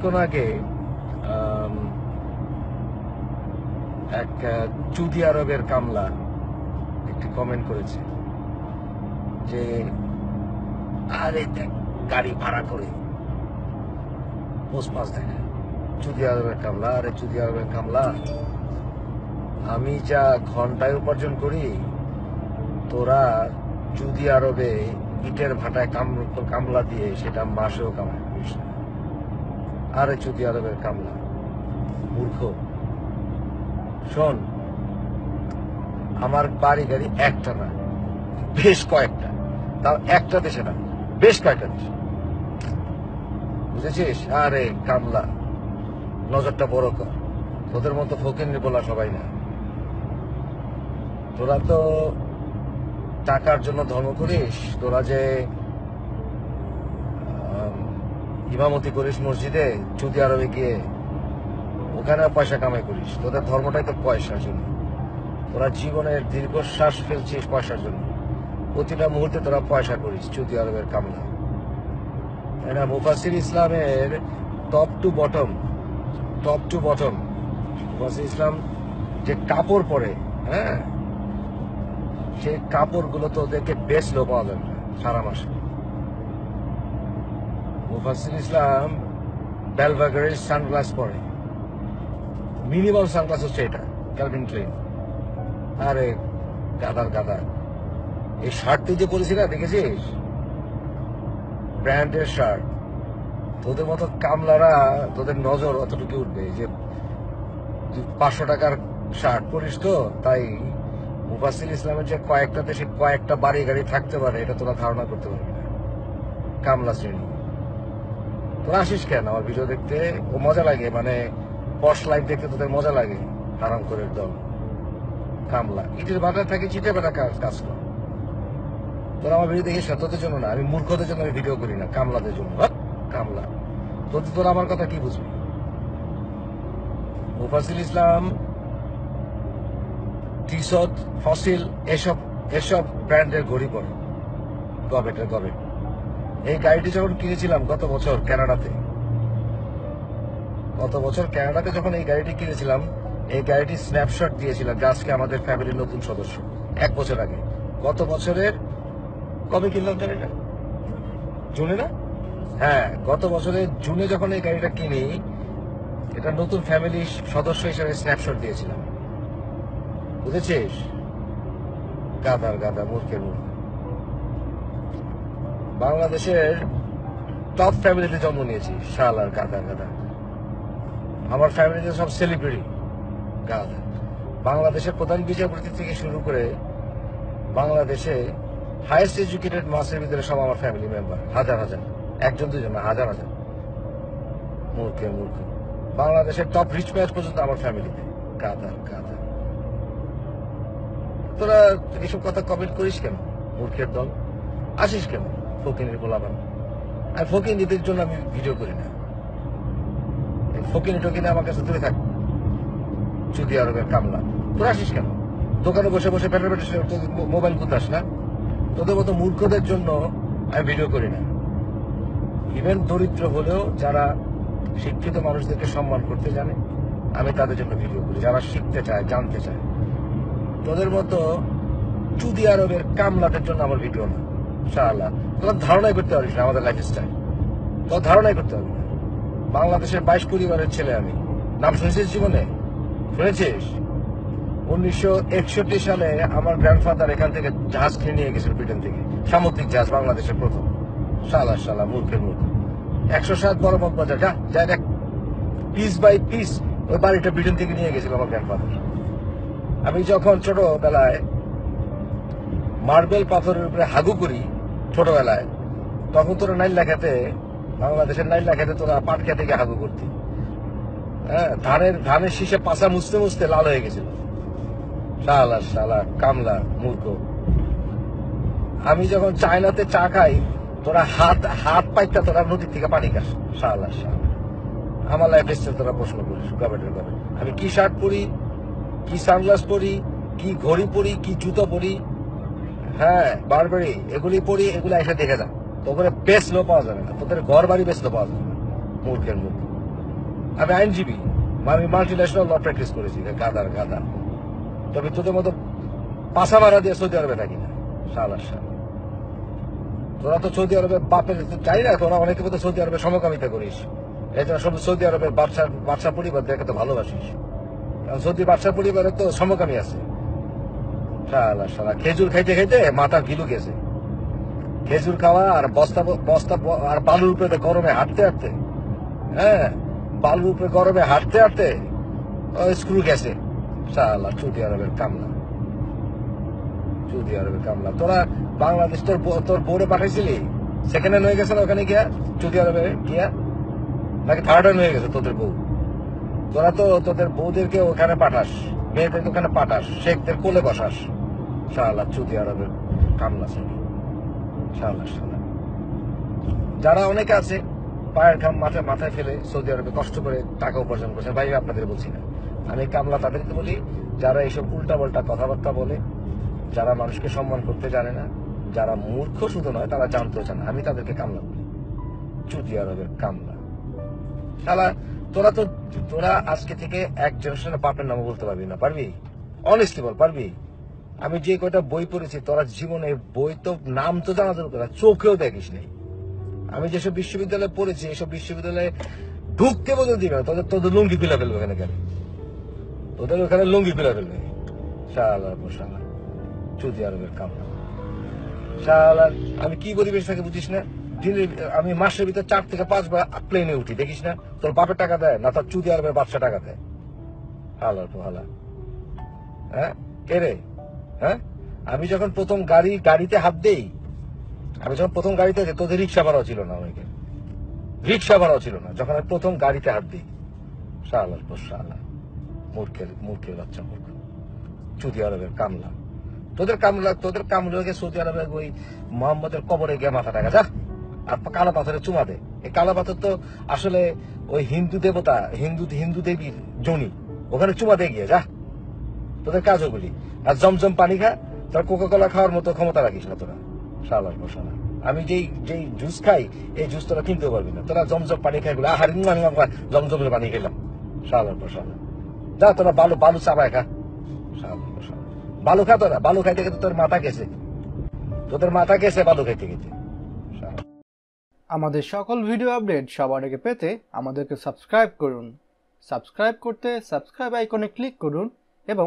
কিছুক্ষণ আগে এক সৌদি আরবের কামলা একটি কমেন্ট করেছে যে, আরে দেখ, গাড়ি ভাড়া করে পোস্ট পাস দেখায় সৌদি আরবের কামলা, আরে সৌদি আরবের কামলা, আমি যা ঘন্টায় উপার্জন করি, তোরা সৌদি আরবে ইটের ভাটায় কাম- কামলা দিয়ে সেটা মাসেও না। আরে সৌদি আরবের কামলা, মূর্খ। শোন, আমার বাড়ি গাড়ি একটা না, বেশ কয়েকটা। তাও একটা দেশে না, বেশ কয়েকটা দেশে। বুঝেছিস? আরে কামলা, নজরটা বড় কর। তোদের মতো ফকির বলা সবাই না। তোরা তো টাকার জন্য ধর্ম করিস, তোরা যে ইমামতি করিস মসজিদে সৌদি আরবে গিয়ে ওখানে পয়সা কামাই করিস। তোদের ধর্মটাই তো পয়সার জন্য। তোরা জীবনের দীর্ঘশ্বাস ফেলছিস পয়সার জন্য। প্রতিটা মুহূর্তে তোরা পয়সা করিস সৌদি আরবের কামলা এটা মুফাসির ইসলামের top to bottom top to bottom Mufassir Islam যে কাপড় পরে হ্যাঁ? সেই কাপড়গুলো তো ওদেরকে বেচলেও পাওয়া যাবে না, সারা মাসে। মুফাসির ইসলাম বেলভাগারের সানগ্লাস পরে। মিনিমাম সানগ্লাস হচ্ছে এটা, ক্যালভিন ক্লেন। আরে, গাদার গাদা এই শার্ট তুই যে পরেছি না, দেখেছিস? ব্র্যান্ডের শার্ট তোদের মতো কামলারা, তোদের নজর অতটুকু উঠবে যে পাঁচশো টাকার শার্ট পরিস তো, তাই মুফাসিল ইসলামের যে কয়েকটা দেশে কয়েকটা বাড়ি গাড়ি থাকতে পারে, এটা তোরা ধারণা করতে পারবি না। কামলা শ্রেণি। তোরা আসিস কেন? আমার ভিডিও দেখতে? ও মজা লাগে মানে পশ লাইফ দেখতে তোদের মজা লাগে আরাম করে দল কামলা। ইটের বাজার থাকে চিটে বেটা কাজ কর। তোরা আমার ভিডিও দেখিস না তোদের জন্য না আমি মূর্খদের জন্য আমি ভিডিও করি না কামলাদের জন্য। হাট, কামলা। তোর তোরা আমার কথা কি বুঝবি? মুফাসিল ইসলাম টিশর্ট ফসিল এসব এসব ব্র্যান্ডের ঘড়ি পরে গবেটের গবেট। এই গাড়িটি যখন কিনেছিলাম গত বছর কানাডাতে গত বছর কানাডাতে যখন এই গাড়িটি কিনেছিলাম, এই গাড়িটি স্ন্যাপশট দিয়েছিলাম আজকে আমাদের ফ্যামিলির নতুন সদস্য, এক বছর আগে। গত বছরের, কবে কিনলাম গাড়িটা? জুনে না? হ্যাঁ গত বছরের জুনে যখন এই গাড়িটা কিনি, এটা নতুন ফ্যামিলির সদস্য হিসেবে স্ন্যাপশট দিয়েছিলাম। বুঝেছিস? গাদার গাদা মূর্খের মূর্খ। বাংলাদেশের টপ ফ্যামিলিতে জন্ম নিয়েছি, শাল আর গাদা গাদা আমার ফ্যামিলিতে সব সেলিব্রিটি গাদা বাংলাদেশের প্রধান বিচারপতি থেকে শুরু করে বাংলাদেশে হায়েস্ট এডুকেটেড মাসের ভিতরে সব আমার ফ্যামিলি মেম্বার হাজার হাজার। একজন, দুজন না, হাজার হাজার। মূর্খে, মূর্খ। বাংলাদেশের টপ রিচ ম্যাচ পর্যন্ত আমার ফ্যামিলিতে গাদা গাদা তোরা এসব কথা কমেন্ট করিস কেন, মূর্খের দল? আসিস কেন? ফকিনের গোলাবান আর ফকিন নিদের জন্য আমি ভিডিও করি না। ফকিনি টকিনে আমার কাছে দূরে থাক। চুদি আরবের কামলা। তোরা আসিস কেন? দোকানে বসে বসে পেটে পেটে মোবাইল কুতাস না? তোদের মতো মূর্খদের জন্য আমি ভিডিও করি না। ইভেন দরিদ্র হলেও যারা শিক্ষিত মানুষদেরকে সম্মান করতে জানে, আমি তাদের জন্য ভিডিও করি। যারা শিখতে চায়, জানতে চায়। তোদের মতো চুদি আরবের কামলাদের জন্য আমার ভিডিও না। তোরা ধারণাই করতে পারিস না আমাদের লাইফ স্টাইল তোর ধারণাই করতে পারবি না। বাংলাদেশের বাইশ পরিবারের ছেলে আমি। নাম শুনেছিস জীবনে? শুনেছিস? উনিশশো একষট্টি সালে আমার গ্র্যান্ডফাদার এখান থেকে জাহাজ কিনে নিয়ে গেছিল ব্রিটেন থেকে। সামুদ্রিক জাহাজ, বাংলাদেশের প্রথম। সালা সালা মূর্খের মূর্খ। একশো সাত বড় মত বাজার যা যা, দেখ। পিস বাই পিস ওই বাড়িটা ব্রিটেন থেকে নিয়ে গেছিল আমার গ্র্যান্ডফাদার আমি যখন ছোটবেলায় মার্বেল পাথরের উপরে হাগু করি ছোটবেলায়, তখন তোরা নাইল্লা খেতে, বাংলাদেশের নাইল্লা খেতে তোরা পাট খেতে গিয়ে হাগু করতি। হ্যাঁ ধানের ধানের শীষে পাশা মুছতে মুছতে লাল হয়ে গেছিল। শালা শালা, কামলা, মূর্খ। আমি যখন চায়নাতে চা খাই, তোরা হাত হাত পাইতা তোরা নদীর থেকে পানি খাস। শালা শালা। আমার লাইফ স্টাইল তোরা প্রশ্ন করিস গভর্নমেন্টের গভর্নমেন্ট আমি কি শার্ট পরি, কি সানগ্লাস পরি, কি ঘড়ি পরি, কি জুতো পরি হ্যাঁ বারবারি এগুলি পড়ি, এগুলি এসে দেখে যা। তোদের বেচলেও পাওয়া যাবে না। তোদের ঘর বাড়ি বেচলেও পাওয়া যাবে মূর্খের মূর্খ আমি আইনজীবী। আমি মাল্টি ন্যাশনাল ল প্র্যাকটিস করেছি গাদার গাদা। তবে তোদের মতো পাশা মারা দিয়ে সৌদি আরবে থাকি না। সালার সাল তোরা তো সৌদি আরবে বাপের চাই না। তোরা অনেকে মতো সৌদি আরবে সমকামিতা করিস। এই জন্য সব সৌদি আরবের বাদশার বাদশা পরিবার দেখে তো ভালোবাসিস। কারণ সৌদি বাদশা পরিবারে তো সমকামী আছে। সালা সালা খেজুর খাইতে খাইতে মাথা গিলু গেছে। খেজুর খাওয়া আর বস্তা বস্তা আর বালুর উপরে গরমে হাঁটতে হাঁটতে। হ্যাঁ বালুর উপরে গরমে হাঁটতে হাঁটতে স্ক্রু গেছে। সালা সৌদি আরবের কামলা। সৌদি আরবের কামলা। তোরা বাংলাদেশ তোর তোর বোর্ডে পাঠাইছিলি? সেকেন্ড হ্যান্ড হয়ে গেছে না ওখানে গিয়া? সৌদি আরবে গিয়া? নাকি থার্ড হয়ে গেছে তোদের বউ? তোরা তো তোদের বউদেরকে ওখানে পাঠাস, মেয়েদেরকে ওখানে পাঠাস, শেখদের কোলে বসাস। শালা সৌদি আরবের কামলা শালা যারা অনেকে আছে, পায়ের ঘাম মাথায় মাথায় ফেলে সৌদি আরবে কষ্ট করে টাকা উপার্জন করছে, ভাই, আপনাদের বলছি না। আমি কামলা তাদেরকে বলি, যারা এইসব উল্টা পাল্টা কথাবার্তা বলে, যারা মানুষকে সম্মান করতে জানে না, যারা মূর্খ শুধু নয়, তারা জানতেও চান আমি তাদেরকে কামলা বলি, সৌদি আরবের কামলা। শালা, তোরা তো, তোরা আজকে থেকে এক জেনারেশনের বাপের নামও বলতে পারবি না, পারবি? অনেস্টলি বল, পারবি? আমি যে কয়টা বই পড়েছি, তোরা জীবনে বই তো, নাম তো জানা দরকার চোখেও দেখিস নেই। আমি যেসব বিশ্ববিদ্যালয়ে পড়েছি, এসব বিশ্ববিদ্যালয়ে ঢুকতে বলে দিবে না, তোদের তোদের লুঙ্গি পিলা ফেলবে ওখানে কেন? তোদের ওখানে লুঙ্গি পিলা ফেলবে। শালা শালা। চৌদি আরবের কামলা শালার, আমি কি পরিবেশ থাকে বুঝিস না? দিনের আমি মাসের ভিতর চার থেকে পাঁচবার প্লেনে উঠি, দেখিস না? তোর বাপের টাকা দেয় না, তোর চুদি আরবের বাদশা টাকা দেয়। হালার তো হালা হ্যাঁ? কে রে? হ্যাঁ? আমি যখন প্রথম গাড়ি, গাড়িতে হাত দেই, আমি যখন প্রথম গাড়িতে তোদের রিক্সা ভাড়াও ছিল না অনেকে রিক্সা ভাড়াও ছিল না, যখন আমি প্রথম গাড়িতে হাত দিই। শালার পর শালা, মূর্খের মূর্খের বাচ্চা মূর্খ। সৌদি আরবের কামলা। তোদের কামলা, তোদের কামলাকে সৌদি আরবে ওই মোহাম্মদের কবরে গিয়ে মাথা টাকা যা। আর কালো পাথরে চুমা দে। এই কালো পাথর তো আসলে ওই হিন্দু দেবতা, হিন্দু হিন্দু দেবীর জনি। ওখানে চুমা দে গিয়ে, যা। তোদের কাজ ওগুলি আর জমজম পানি খা, তোর কোকা কোলা খাওয়ার মতো ক্ষমতা রাখিস না তোরা। শালার বসানা আমি যেই যেই জুস খাই, এই জুস তোরা কিনতে পারবি না। তোরা জমজম পানি খাই বলে, আহার জমজমের পানি খেলাম। শালার বসানা যা, তোরা বালু বালু চাপায় খা। শালার বসানা বালু খা তোরা, বালু খাইতে খেতে তোর মাথা গেছে। তোদের মাথা গেছে বালু খাইতে খেতে আমাদের সকল ভিডিও আপডেট সবার আগে পেতে আমাদেরকে সাবস্ক্রাইব করুন। সাবস্ক্রাইব করতে সাবস্ক্রাইব আইকনে ক্লিক করুন এবং